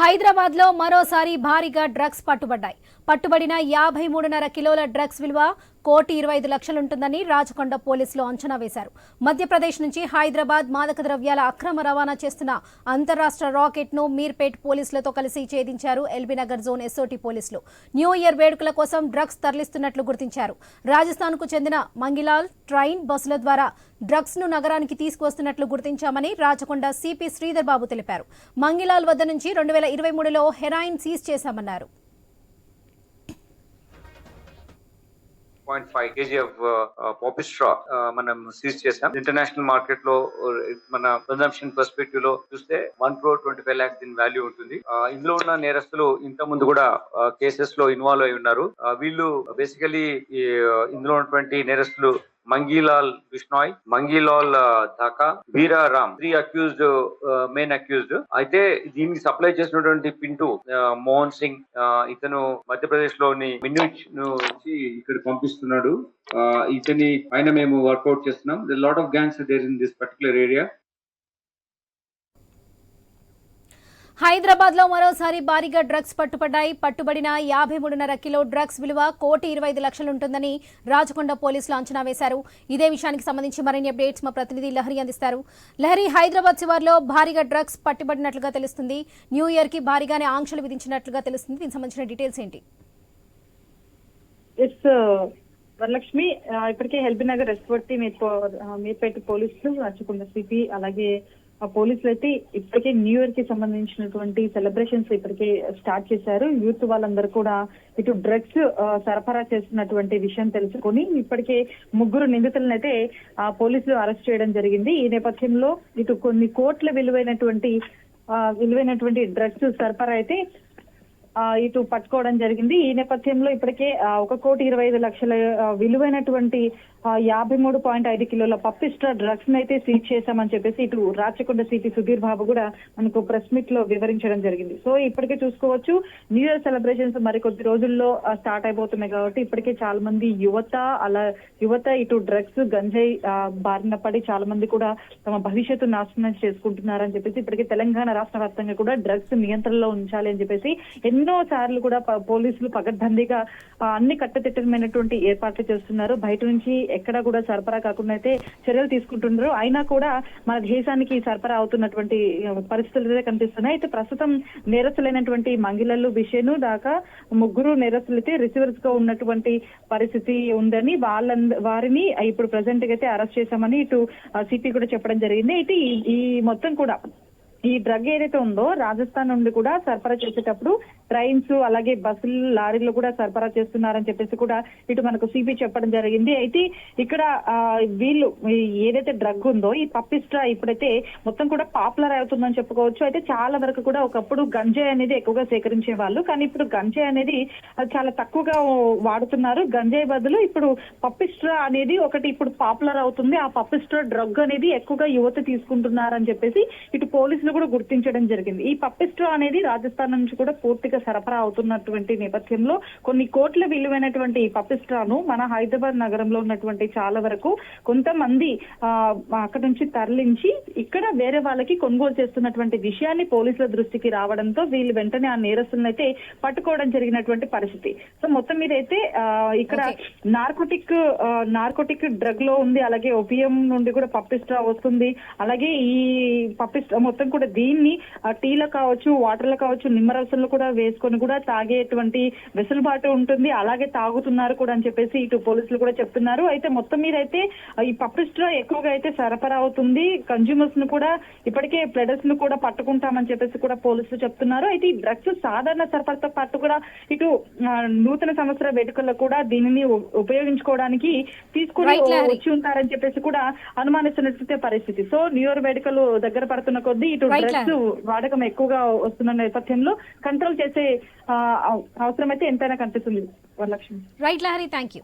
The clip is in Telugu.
హైదరాబాద్లో మరోసారి భారీగా డ్రగ్స్ పట్టుబడ్డాయి. పట్టుబడిన యాభై మూడున్నర కిలోల డ్రగ్స్ విలువ కోటి ఇరవై ఐదు లక్షలుంటుందని రాచకొండ పోలీసులు అంచనా వేశారు. మధ్యప్రదేశ్ నుంచి హైదరాబాద్ మాదక ద్రవ్యాల అక్రమ రవాణా చేస్తున్న అంతరాష్ట్ర రాకెట్ను మీర్పేట్ పోలీసులతో కలిసి ఛేదించారు ఎల్బీనగర్ జోన్ ఎస్ఓటీ పోలీసులు. న్యూ ఇయర్ వేడుకల కోసం డ్రగ్స్ తరలిస్తున్నట్లు గుర్తించారు. రాజస్థాన్కు చెందిన మంగిలాల్ ట్రైన్ బస్సుల ద్వారా డ్రగ్స్ను నగరానికి తీసుకువస్తున్నట్లు గుర్తించామని రాచకొండ సిపి శ్రీధర్ బాబు తెలిపారు. మంగిలాల్ వద్ద నుంచి రెండు వేల ఇరవై మూడులో హెరాయిన్ సీజ్ చేశామన్నారు. Point five KG of poppy straw మనం సీజ్ చేసాం. ఇంటర్నేషనల్ మార్కెట్లో uh, మన కన్సంప్షన్ పర్స్పెక్టివ్లో చూస్తే one crore twenty five lakhs దీని వాల్యూ ఉంటుంది. Uh, ఇందులో ఉన్న నేరస్తులు ఇంత ముందు కూడా uh, కేసెస్లో ఇన్వాల్వ్ అయి ఉన్నారు. వీళ్ళు బేసికలీ ఇందులో ఉన్నటువంటి నేరస్తులు Mangilal Bishnoi Mangilal Dhaka Bira Ram three accused main accused అయితే దీనికి సప్లై చేసినటువంటి పింటూ మోహన్ సింగ్ ఆ, ఇతను మధ్యప్రదేశ్లోని మిన్యూచ్ నుంచి ఇక్కడ పంపిస్తున్నాడు. ఆ, ఇతని పైన మేము వర్కౌట్ చేస్తున్నాం. Lot of gangs there in this particular area హైదరాబాద్లో మరోసారి భారీగా డ్రగ్స్ పట్టుపడ్డాయి. పట్టుబడిన యాభై మూడున్నర కిలో డ్రగ్స్ విలువ కోటి ఇరవై ఐదు లక్షలుంటుందని రాజకొండ పోలీసులు అంచనా వేశారు. ఇదే విషయానికి సంబంధించి మరిన్ని అప్డేట్స్ మా ప్రతినిధి లహరి అందిస్తారు. లహరి హైదరాబాద్ శివార్లో భారీగా డ్రగ్స్ పట్టుబడినట్లుగా తెలుస్తుంది. న్యూ ఇయర్కి భారీగానే ఆంక్షలు విధించినట్లుగా తెలుస్తుంది. దీనికి సంబంధించిన డీటెయిల్స్ ఏంటి? Uh, వరలక్ష్మి uh, ఇప్పటికే హెల్బీ నగర్ ఎస్వర్టి మీర్పేట పోలీసులు రాచకొండ సిపి అలాగే పోలీసులు అయితే ఇప్పటికే న్యూ ఇయర్కి సంబంధించినటువంటి సెలబ్రేషన్స్ ఇప్పటికే స్టార్ట్ చేశారు. యూత్ వాళ్ళందరూ కూడా ఇటు డ్రగ్స్ సరఫరా చేస్తున్నటువంటి విషయం తెలుసుకొని ఇప్పటికే ముగ్గురు నిందితులను అయితే ఆ, పోలీసులు అరెస్ట్ చేయడం జరిగింది. ఈ నేపథ్యంలో ఇటు కొన్ని కోట్ల విలువైనటువంటి ఆ, విలువైనటువంటి డ్రగ్స్ సరఫరా అయితే ఇటు పట్టుకోవడం జరిగింది. ఈ నేపథ్యంలో ఇప్పటికే ఒక కోటి ఇరవై ఐదు లక్షల విలువైనటువంటి యాభై మూడు పాయింట్ ఐదు కిలోల పప్పిస్ట్రా డ్రగ్స్ అయితే సీజ్ చేశామని చెప్పేసి ఇటు రాచకొండ సిటీ సుధీర్ బాబు కూడా మనకు ప్రెస్ మీట్లో వివరించడం జరిగింది. సో ఇప్పటికే చూసుకోవచ్చు. న్యూ ఇయర్ సెలబ్రేషన్స్ మరి కొద్ది రోజుల్లో స్టార్ట్ అయిపోతున్నాయి కాబట్టి ఇప్పటికే చాలా మంది యువత అలా యువత ఇటు డ్రగ్స్ గంజాయి ఆ, బారిన పడి చాలా మంది కూడా తమ భవిష్యత్తు నాశనం చేసుకుంటున్నారని చెప్పేసి ఇప్పటికే తెలంగాణ రాష్ట్ర వ్యాప్తంగా కూడా డ్రగ్స్ నియంత్రణలో ఉంచాలి అని చెప్పేసి ఎన్ని ఎన్నో సార్లు కూడా పోలీసులు పగడ్బందీగా అన్ని కట్టుదిట్టమైనటువంటి ఏర్పాట్లు చేస్తున్నారు. బయట నుంచి ఎక్కడ కూడా సరఫరా కాకుండా అయితే చర్యలు తీసుకుంటున్నారు. అయినా కూడా మన దేశానికి సరఫరా అవుతున్నటువంటి పరిస్థితులు కనిపిస్తున్నాయి. అయితే ప్రస్తుతం నేరస్తులైనటువంటి మంగిలల్లు బిషేను దాకా ముగ్గురు నేరస్తులు అయితే రిసీవర్స్గా ఉన్నటువంటి పరిస్థితి ఉందని వాళ్ళ వారిని ఇప్పుడు ప్రజెంట్గా అయితే అరెస్ట్ చేశామని ఇటు సిపి కూడా చెప్పడం జరిగింది. అయితే ఈ- ఈ మొత్తం కూడా ఈ డ్రగ్ ఏదైతే ఉందో రాజస్థాన్ నుండి కూడా సరఫరా చేసేటప్పుడు ట్రైన్స్ అలాగే బస్సులు లారీలు కూడా సరఫరా చేస్తున్నారని చెప్పేసి కూడా ఇటు మనకు సిపి చెప్పడం జరిగింది. అయితే ఇక్కడ ఆ, వీళ్ళు ఏదైతే డ్రగ్ ఉందో ఈ పప్పిస్ట్రా ఇప్పుడైతే మొత్తం కూడా పాపులర్ అవుతుందని చెప్పుకోవచ్చు. అయితే చాలా వరకు కూడా ఒకప్పుడు గంజాయి అనేది ఎక్కువగా సేకరించే వాళ్ళు కానీ ఇప్పుడు గంజాయి అనేది చాలా తక్కువగా వాడుతున్నారు. గంజాయి బదులు ఇప్పుడు పప్పిస్ట్రా అనేది ఒకటి ఇప్పుడు పాపులర్ అవుతుంది. ఆ పప్పిస్ట్రా డ్రగ్ అనేది ఎక్కువగా యువత తీసుకుంటున్నారని చెప్పేసి ఇటు పోలీసులు కూడా గుర్తించడం జరిగింది. ఈ పప్పిస్ట్రా అనేది రాజస్థాన్ నుంచి కూడా పూర్తిగా సరఫరా అవుతున్నటువంటి నేపథ్యంలో కొన్ని కోట్ల విలువైనటువంటి ఈ పప్పిస్ట్రాను మన హైదరాబాద్ నగరంలో ఉన్నటువంటి చాలా వరకు కొంతమంది అక్కడ నుంచి తరలించి ఇక్కడ వేరే వాళ్ళకి కొనుగోలు చేస్తున్నటువంటి విషయాన్ని పోలీసుల దృష్టికి రావడంతో వీళ్ళు వెంటనే ఆ నేరస్తులను అయితే పట్టుకోవడం జరిగినటువంటి పరిస్థితి. సో మొత్తం మీద అయితే ఇక్కడ నార్కోటిక్ నార్కోటిక్ డ్రగ్లో ఉంది. అలాగే ఒపియం నుండి కూడా పప్పిస్ట్రా వస్తుంది. అలాగే ఈ పప్పిస్ట్రా మొత్తం కూడా దీన్ని టీలో కావచ్చు వాటర్లో కావచ్చు నిమ్మరసంలో కూడా వేసుకొని కూడా తాగేటువంటి వెసులుబాటు ఉంటుంది. అలాగే తాగుతున్నారు కూడా అని చెప్పేసి ఇటు పోలీసులు కూడా చెప్తున్నారు. అయితే మొత్తం మీద అయితే ఈ పప్పిస్ట్రా ఎక్కువగా అయితే సరఫరా అవుతుంది. కన్జ్యూమర్స్ను కూడా ఇప్పటికే ప్లెడర్స్ను కూడా పట్టుకుంటామని చెప్పేసి కూడా పోలీసులు చెప్తున్నారు. అయితే ఈ డ్రగ్స్ సాధారణ సరఫరాతో పాటు కూడా ఇటు నూతన సంవత్సర వేడుకల్లో కూడా దీనిని ఉపయోగించుకోవడానికి తీసుకుని. వచ్చి ఉంటారని చెప్పేసి కూడా అనుమానిస్తున్నట్లయితే పరిస్థితి. సో న్యూ ఇయర్ వేడుకలు దగ్గర పడుతున్న కొద్దీ ఇటు డ్రగ్స్ వాడకం ఎక్కువగా వస్తున్న నేపథ్యంలో కంట్రోల్ చేసే అవసరం అయితే ఎంతైనా కనిపిస్తుంది Varalakshmi. Right Lahari thank you